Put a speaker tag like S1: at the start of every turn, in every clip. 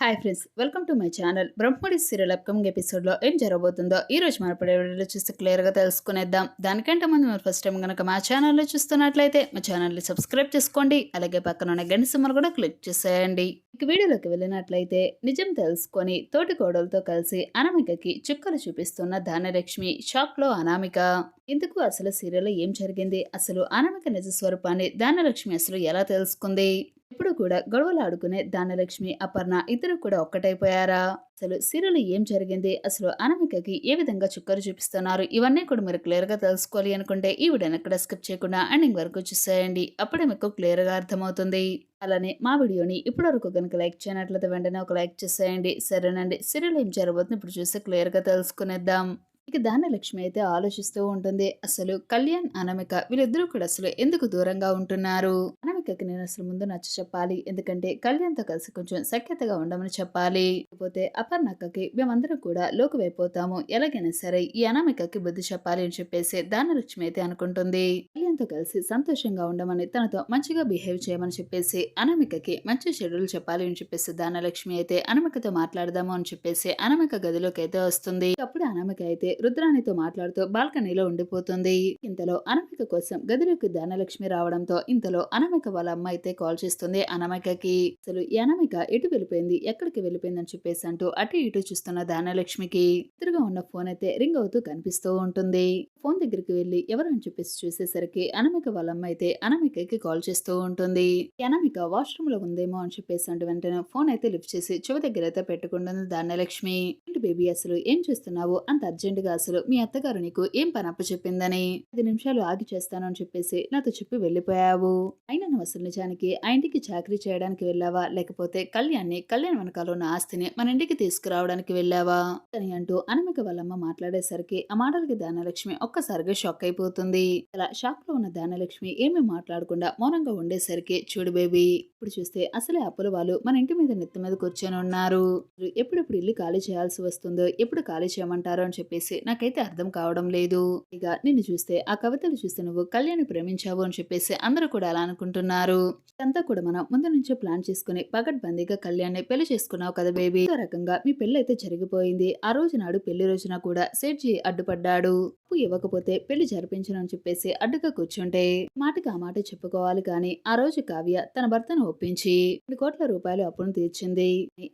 S1: Hi friends welcome to my channel Brahmamudi serial upcoming ఎపిసోడ్లో ఏం జరగబోతుందో ఈ రోజు మన వీడియోలో చూసి క్లియర్గా తెలుసుకునేద్దాం. దానికంటే ముందు మీరు ఫస్ట్ టైం కనుక మా ఛానల్లో చూస్తున్నట్లయితే మా ఛానల్ని సబ్స్క్రైబ్ చేసుకోండి. అలాగే పక్కన ఉన్న గంట సిమ్మలు కూడా క్లిక్ చేసేయండి. ఇక వీడియోలోకి వెళ్ళినట్లయితే నిజం తెలుసుకొని తోటి కోడలతో కలిసి అనామికకి చుక్కలు చూపిస్తున్న ధాన్యలక్ష్మి షాక్లో అనామిక. ఇందుకు అసలు సీరియల్లో ఏం జరిగింది? అసలు అనామిక నిజ స్వరూపాన్ని ధాన్యలక్ష్మి అసలు ఎలా తెలుసుకుంది? ఇప్పుడు కూడా గొడవలు ఆడుకునే దానలక్ష్మి అపర్ణ ఇద్దరు కూడా ఒక్కటైపోయారా? అసలు సీరియల్ ఏం జరిగింది? అసలు అనామికకి ఏ విధంగా చుక్కలు చూపిస్తున్నారు? ఇవన్నీ కూడా మీరు క్లియర్గా తెలుసుకోవాలి అనుకుంటే ఈ వీడియోని ఎక్కడ స్కిప్ చేయకుండా ఎండింగ్ వరకు చూసేయండి. అప్పుడే మీకు క్లియర్గా అర్థమవుతుంది. అలానే మా వీడియోని ఇప్పటి వరకు కనుక లైక్ చేయనట్లయితే వెంటనే ఒక లైక్ చేసేయండి. సరేనండి. సీరియల్ ఏం జరగబోతుంది ఇప్పుడు చూస్తే క్లియర్గా తెలుసుకునేద్దాం. ఇక దానలక్ష్మి అయితే ఆలోచిస్తూ ఉంటుంది. అసలు కళ్యాణ్ అనమిక వీళ్ళిద్దరూ కూడా అసలు ఎందుకు దూరంగా ఉంటున్నారు? అనమికకి నేను అసలు ముందు నచ్చ చెప్పాలి. ఎందుకంటే కళ్యాణ్తో కలిసి కొంచెం సఖ్యతగా ఉండమని చెప్పాలి. లేకపోతే అపర్ణక్కకి మేమందరం కూడా లోకువైపోతాము. ఎలాగైనా సరే ఈ అనామికకి బుద్ధి చెప్పాలి అని చెప్పేసి దానలక్ష్మి అయితే అనుకుంటుంది. కళ్యాణ్తో కలిసి సంతోషంగా ఉండమని తనతో మంచిగా బిహేవ్ చేయమని చెప్పేసి అనామికకి మంచి షెడ్యూల్ చెప్పాలి అని చెప్పేసి దానలక్ష్మి అయితే అనమికతో మాట్లాడదాము అని చెప్పేసి అనమిక గదిలోకి అయితే వస్తుంది. అప్పుడు అనామిక అయితే రుద్రాణితో మాట్లాడుతూ బాల్కనీలో ఉండిపోతుంది. ఇంతలో అనమిక కోసం గదిలోకి ధనలక్ష్మి రావడంతో ఇంతలో అనామిక వాళ్ళ అమ్మ అయితే కాల్ చేస్తుంది. అనమికకి అసలు ఈ అనమిక ఎటు వెళ్ళిపోయింది? ఎక్కడికి వెళ్ళిపోయింది అని చెప్పేసి అంటూ అటు ఇటు చూస్తున్న ధనలక్ష్మికి ఎదురుగా ఉన్న ఫోన్ అయితే రింగ్ అవుతూ కనిపిస్తూ ఉంటుంది. ఫోన్ దగ్గరికి వెళ్ళి ఎవరని చెప్పేసి చూసేసరికి అనమిక వాళ్ళ అమ్మ అయితే అనమికకి కాల్ చేస్తూ ఉంటుంది. అనమిక వాష్రూమ్లో ఉందేమో అని చెప్పేసి అంటూ వెంటనే ఫోన్ అయితే లిఫ్ట్ చేసి చెవి దగ్గర అయితే పెట్టుకుంటుంది దానలక్ష్మి ఏంటి బేబీ అసలు ఏం చేస్తున్నావు? అంత అర్జెంట్గా అసలు మీ అత్తగారు నీకు ఏం పని చెప్పిందని పది నిమిషాలు ఆగి చేస్తాను అని చెప్పేసి నాతో చెప్పి వెళ్ళిపోయావు. అయినా నువ్వు అసలు నిజానికి ఆ ఇంటికి చాకరీ చేయడానికి వెళ్ళావా? లేకపోతే కళ్యాణ్ని కళ్యాణ్ వెనకాల ఉన్న ఆస్తిని మన ఇంటికి తీసుకురావడానికి వెళ్ళావా? అని అంటూ అనమిక వాళ్ళమ్మ మాట్లాడేసరికి ఆ మాటలకి దానలక్ష్మి ఒక్కసారిగా షాక్ అయిపోతుంది. అలా షాక్లో ఉన్న దానలక్ష్మి ఏమీ మాట్లాడకుండా మౌనంగా ఉండేసరికి చూడు బేబీ ఇప్పుడు చూస్తే అసలే అప్పుల వాళ్ళు మన ఇంటి మీద నెత్తి మీద కూర్చొని ఉన్నారు. ఎప్పుడెప్పుడు ఇల్లు ఖాళీ చేయాల్సి వస్తుందో ఎప్పుడు ఖాళీ చేయమంటారో అని చెప్పేసి నాకైతే అర్థం కావడం లేదు. ఇక నిన్ను చూస్తే ఆ కవితలు చూస్తే నువ్వు కళ్యాణి ప్రేమించావు అని చెప్పేసి అందరూ కూడా అలా అనుకుంటున్నారు. అంతా కూడా మనం ముందు నుంచే ప్లాన్ చేసుకుని పగడ్బందీగా కళ్యాణ్ని పెళ్ళి చేసుకున్నావు కదా బేబీ. ఒక రకంగా మీ పెళ్ళి అయితే జరిగిపోయింది. ఆ రోజు నాడు పెళ్ళి రోజున కూడా సేట్జీ అడ్డుపడ్డాడు. అప్పు ఇవ్వకపోతే పెళ్ళి జరిపించను అని చెప్పేసి అడ్డుగా కూర్చుంటే మాటకి ఆ మాట చెప్పుకోవాలి కానీ ఆ రోజు కావ్య తన భర్తను ఒప్పించి రెండు కోట్ల రూపాయలు అప్పును తీర్చింది.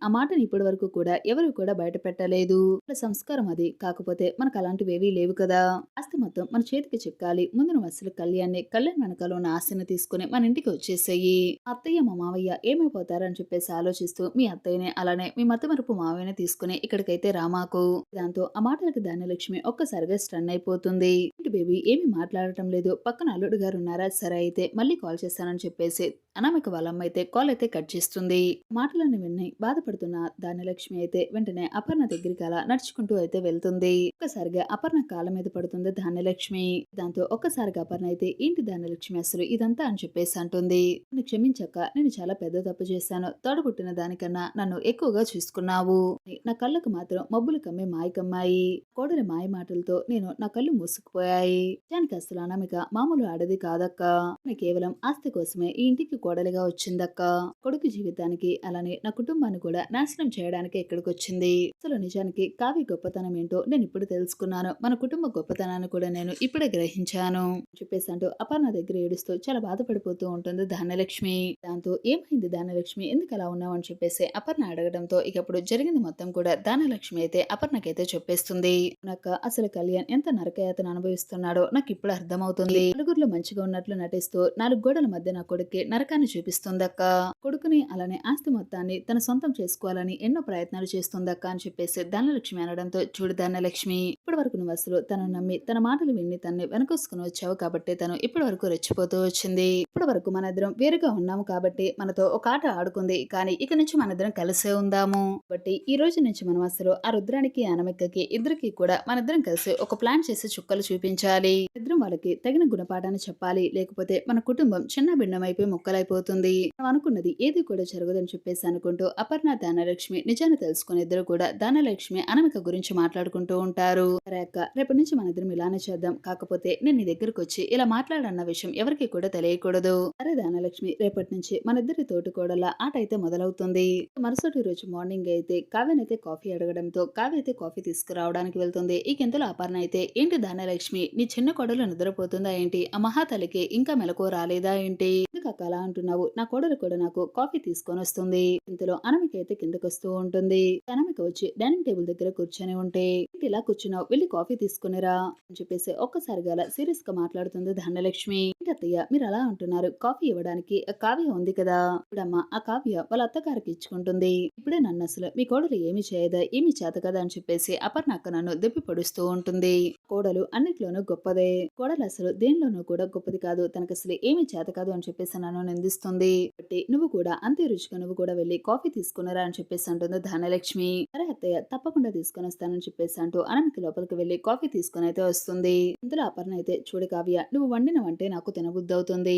S1: ఆ మాటని ఇప్పటి వరకు కూడా ఎవరు కూడా బయట పెట్టలేదు సంస్కారం అది. కాకపోతే మనకు అలాంటివి ఏవీ లేవు కదా. ఆస్తి మొత్తం మన చేతికి చిక్కాలి. ముందు నువ్వు అసలు కళ్యాణ్ని కళ్యాణ్ వెనకాల ఉన్న ఆస్తిని తీసుకుని మన ఇంటికి వచ్చేసేయి. అత్తయ్య మా మావయ్య ఏమైపోతారని చెప్పేసి ఆలోచిస్తూ మీ అత్తయ్యనే అలానే మీ మతమరుపు మావయ్యనే తీసుకుని ఇక్కడికైతే రామాకు దాంతో ఆ మాటలకి ధాన్యలక్ష్మి ఒక్కసారిగా స్టన్ అయిపోతుంది. ఇంటి బేబీ ఏమీ మాట్లాడటం లేదు. పక్కన అల్లుడు గారు ఉన్నారా? సరే అయితే మళ్ళీ కాల్ చేస్తానని చెప్పేసి అనామిక వాళ్ళమ్మ అయితే కాల్ అయితే కట్ చేస్తుంది. మాటలను విన్నాయి బాధపడుతున్న ధాన్యలక్ష్మి అయితే వెంటనే అపర్ణ దగ్గరికి అలా నడుచుకుంటూ అయితే వెళ్తుంది. ఒక్కసారిగా అపర్ణ కాళ్ళ మీద పడుతుంది ధాన్యలక్ష్మి. దాంతో ఒక్కసారిగా అపర్ణ అయితే ఏంటి ధాన్యలక్ష్మి అసలు ఇదంతా? అని చెప్పేసి ఉంటుంది నన్ను క్షమించక్క నేను చాలా పెద్ద తప్పు చేశాను. తోడబుట్టిన దానికన్నా నన్ను ఎక్కువగా చూసుకున్నావు. నా కళ్ళకు మాత్రం మబ్బులు కమ్మే మాయకమ్మాయి. కోడలి మాయ మాటలతో నేను నా కళ్ళు మూసుకుపోయాయి. దానికి అసలు అనామిక మామూలు ఆడది కాదక్క. ఆమె కేవలం ఆస్తి కోసమే ఈ ఇంటికి కోడలిగా వచ్చిందక్క. కొడుకు జీవితానికి అలానే నా కుటుంబాన్ని కూడా నాశనం చేయడానికి ఇక్కడికి వచ్చింది అసలు నిజానికి కావి గొప్పతనం ఏంటో నేను ఇప్పుడు తెలుసుకున్నాను. మన కుటుంబ గొప్పతనాన్ని కూడా నేను ఇప్పుడే గ్రహించాను. చెప్పేసి అంటూ అపర్ణ దగ్గర ఏడుస్తూ చాలా బాధపడిపోతూ ఉంటుంది ధనలక్ష్మి దాంతో ఏమైంది ధనలక్ష్మి? ఎందుకు అలా ఉన్నావు అని చెప్పేసి అపర్ణ అడగడంతో ఇక ఇప్పుడు జరిగింది మొత్తం కూడా ధనలక్ష్మి అయితే అపర్ణకైతే చెప్పేస్తుంది. నాకు అసలు కళ్యాణ్ ఎంత నరకయాతను అనుభవిస్తున్నాడో నాకు ఇప్పుడు అర్థమవుతుంది. నలుగురిలో మంచిగా ఉన్నట్లు నటిస్తూ నాలుగు గోడల మధ్య నా కొడుక్కి నరకాన్ని చూపిస్తుందక్క. కొడుకుని అలానే ఆస్తి మొత్తాన్ని తన సొంతం చేసుకోవాలని ఎన్నో ప్రయత్నాలు చేస్తుందక్క అని చెప్పేసి ధనలక్ష్మి అనడంతో చూడు ధనలక్ష్మి ఇప్పటి వరకు నువ్వు అసలు తను నమ్మి తన మాటలు విని తన్ని వెనకొసుకుని వచ్చావు కాబట్టి తను ఇప్పటి వరకు రెచ్చిపోతూ వచ్చింది. ఇప్పటి వరకు మనద్దరం వేరుగా ఉన్నాము కాబట్టి మనతో ఒక ఆట ఆడుకుంది. కానీ ఇక నుంచి మనద్దరం కలిసే ఉందాము. బట్టి ఈ రోజు నుంచి మనం అసలు ఆ రుద్రానికి అనమిక్కకి ఇద్దరికి కూడా మనద్దరం కలిసి ఒక ప్లాన్ చేసి చుక్కలు చూపించాలి. ఇద్దరం వాళ్ళకి తగిన గుణపాఠాన్ని చెప్పాలి. లేకపోతే మన కుటుంబం చిన్న భిన్నమైపోయి మొక్కలైపోతుంది. మనం అనుకున్నది ఏది కూడా జరగదని చెప్పేసి అనుకుంటూ అపర్ణ దానలక్ష్మి నిజాన్ని తెలుసుకుని ఇద్దరు కూడా దానలక్ష్మి అనమిక గురించి మాట్లాడుకుంటూ ఉంటారు. సరే అక్క రేపటి నుంచి మన ఇద్దరం ఇలానే చేద్దాం. కాకపోతే నేను నీ దగ్గరకు వచ్చి ఇలా మాట్లాడన్న విషయం ఎవరికి కూడా తెలియకూడదు. అరే ధనలక్ష్మి రేపటి నుంచి మన ఇద్దరి తోటి కోడల ఆట అయితే మొదలవుతుంది. మరుసటి రోజు మార్నింగ్ అయితే కావ్యనైతే కాఫీ అడగడంతో కావ్య అయితే కాఫీ తీసుకురావడానికి వెళ్తుంది. ఈ కింతలో అపర్ణ అయితే ఏంటి ధనలక్ష్మి నీ చిన్న కోడలు నిద్రపోతుందా ఏంటి? ఆ మహాతలికి ఇంకా మెలకు రాలేదా ఏంటి? ఎందుకు అలా అంటున్నావు? నా కోడలు కూడా నాకు కాఫీ తీసుకొని వస్తుంది. ఇంతలో అనమిక అయితే కిందకు వస్తూ ఉంటుంది. అనమిక వచ్చి డైనింగ్ టేబుల్ దగ్గర కూర్చొని ఉంటే "ఏంటి ఇలా కూర్చున్నావు? వెళ్ళి కాఫీ తీసుకునిరా. అని చెప్పేసి ఒక్కసారిగా సీరియస్గా మాట్లాడుతుంది ధనలక్ష్మి. అత్తయ్య మీరు అలా అంటున్నారు. కాఫీ ఇవ్వడానికి ఆ కావ్య ఉంది కదా? ఇప్పుడమ్మా ఆ కావ్య వాళ్ళ అత్తగారికి ఇచ్చుకుంటుంది. ఇప్పుడే నన్ను అసలు మీ కోడలు ఏమి చేయదా ఏమి చేత కదా అని చెప్పేసి అపర్ణ అక్క నన్ను దెప్పి పొడుస్తూ ఉంటుంది. కోడలు అన్నిట్లోనూ గొప్పదే. కోడలు అసలు దేనిలోనూ కూడా గొప్పది కాదు. తనకు అసలు ఏమి చేత కాదు అని చెప్పేసి నన్ను నిందిస్తుంది. కాబట్టి నువ్వు కూడా అంతే రుచిగా నువ్వు కూడా వెళ్ళి కాఫీ తీసుకున్నారా అని చెప్పేసి అంటుంది ధనలక్ష్మి. సరే అత్తయ్య తప్పకుండా తీసుకొని వస్తానని చెప్పేసి అంటూ అనమికి లోపలికి వెళ్ళి కాఫీ తీసుకొని అయితే వస్తుంది. ఇందులో అపర్ణ అయితే చూడు కావ్య నువ్వు వండిన వంటే నాకు తినబుద్ధి అవుతుంది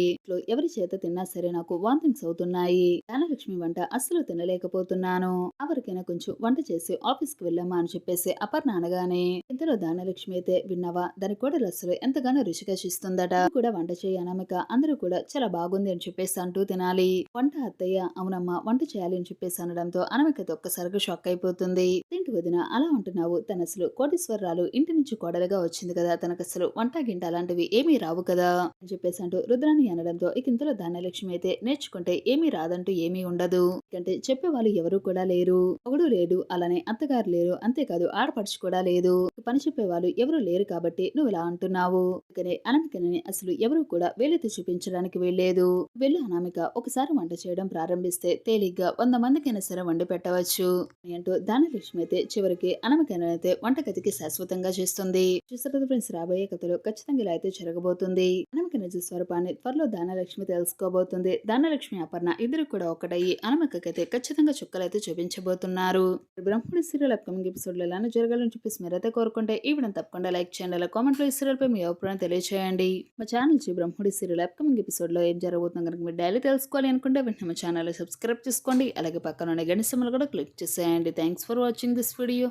S1: ఎవరి చేత తిన్నా సరే నాకు వాంతింగ్స్ అవుతున్నాయి. ధనలక్ష్మి వంట అస్సలు తినలేకపోతున్నాను. ఎవరికైనా కొంచెం వంట చేసి ఆఫీస్కి వెళ్ళమ్మా అని చెప్పేసి అపర్ణ అనగానే ఇంతలో దానలక్ష్మి అయితే విన్నావా? దాని కోడలు అసలు ఎంతగానో రుచిగా కూడా వంట చేయనామిక అందరూ కూడా చాలా బాగుంది అని చెప్పేసి అంటూ తినాలి. వంట అత్తయ్య అవునమ్మా వంట చేయాలి అని చెప్పేసి అనడంతో అనమికతో ఒక్కసారిగా షాక్ అయిపోతుంది. తింటి వదిన అలా ఉంటున్నావు తన అసలు కోటీశ్వరరాలు ఇంటి నుంచి కోడలుగా వచ్చింది కదా. తనకు అసలు వంట గింట అలాంటివి ఏమీ రావు కదా అని చెప్పేసి అంటూ రుద్రాన్ని అనడంతో ఇక ఇంతలో ధాన్యలక్ష్మి అయితే నేర్చుకుంటే ఏమీ రాదంటూ ఏమీ ఉండదు. ఎందుకంటే చెప్పే వాళ్ళు ఎవరు కూడా లేరు. ఒకడు లేడు అలానే అత్తగారు లేరు. అంతేకాదు ఆడపడుచు కూడా లేదు. పని చెప్పే వాళ్ళు ఎవరు లేరు కాబట్టి నువ్వు ఇలా అంటున్నావు. అందుకనే అనామికని అసలు ఎవరు కూడా వేలెత్తి చూపించడానికి వెళ్ళేదు వెళ్ళి అనామిక ఒకసారి వంట చేయడం ప్రారంభిస్తే తేలిగ్గా వంద మందికైనా సరే వండి పెట్టవచ్చు. అని అంటూ దానలక్ష్మి అయితే చివరికి అనామికనైతే వంటగదికి శాశ్వతంగా చేస్తుంది. చూసారు ఫ్రెండ్స్ రాబోయే కథలో ఖచ్చితంగా ఇలా అయితే జరగబోతుంది. అనామిక నిజ స్వరూపాన్ని త్వరలో దానలక్ష్మి తెలుసుకోబోతుంది. దానలక్ష్మి అపర్ణ ఇద్దరు కూడా ఒకటయ్యి. అనమికకైతే ఖచ్చితంగా చుక్కలైతే చూపించబోతున్నారు. బ్రహ్మణి సీరియల్ అప్కమింగ్ ఎపిసోడ్లో ఎలా జరగాలని చెప్పేసి మీరైతే కోరుకుంటే ఈ తప్పకుండా లైక్ చేయండి. అలా కామెంట్లో ఈ సీరియల్పై మీ అభిప్రాయం తెలియచేయండి. మా ఛానల్ చే బ్రహ్మడి సీరియల్ అప్కమింగ్ ఎపిసోడ్లో ఏం జరగబోతుందో కనుక మీరు డైలీ తెలుసుకోవాలి అనుకుంటే వెంటనే మా ఛానల్ సబ్స్క్రైబ్ చేసుకోండి. అలాగే పక్కన ఉన్న గంట కూడా క్లిక్ చేసేయండి. Thanks for watching this video.